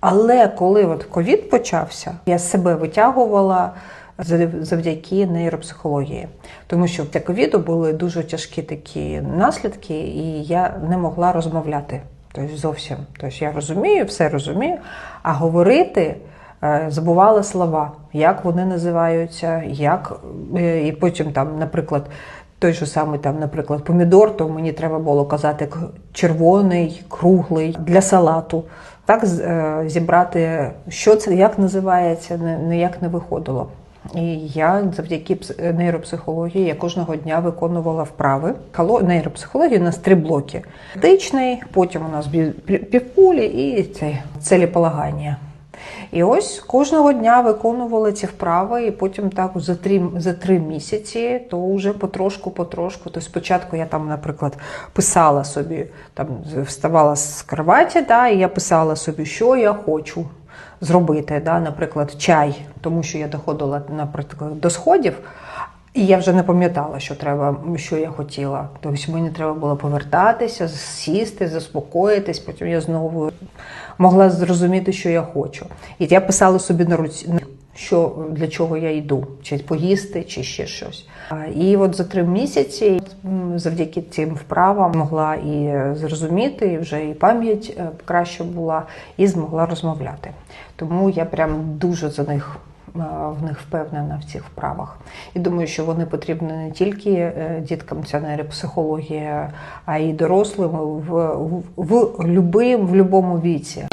Але коли от ковід почався, я себе витягувала завдяки нейропсихології, тому що для ковіду були дуже тяжкі такі наслідки, і я не могла розмовляти. Тобто зовсім. Тобто я розумію, все розумію, а говорити е, забувала слова, як вони називаються, як е, і потім там, наприклад. Той же самий там, наприклад, помідор, то мені треба було казати червоний, круглий для салату. Так е, зібрати, що це, як називається, ніяк не виходило. І я завдяки нейропсихології я кожного дня виконувала вправи. Нейропсихологія у нас три блоки: Тичний, потім у нас півкулі і це целеполагання. І ось кожного дня виконували ці вправи, і потім так за три, за три місяці, то вже потрошку-потрошку. То спочатку я там, наприклад, писала собі, там вставала з кроваті, да, і я писала собі, що я хочу зробити, да, наприклад, чай, тому що я доходила, наприклад, до сходів. І я вже не пам'ятала, що треба, що я хотіла. Тобто мені треба було повертатися, сісти, заспокоїтись. Потім я знову могла зрозуміти, що я хочу. І я писала собі на руці, що для чого я йду, чи поїсти, чи ще щось. І от за три місяці, завдяки цим вправам, могла і зрозуміти, і вже і пам'ять е, краще була, і змогла розмовляти. Тому я прям дуже за них в них впевнена в цих вправах. І думаю, що вони потрібні не тільки е, діткам, ця нейропсихологія, а й дорослим в, в, в, в, в будь-якому віці.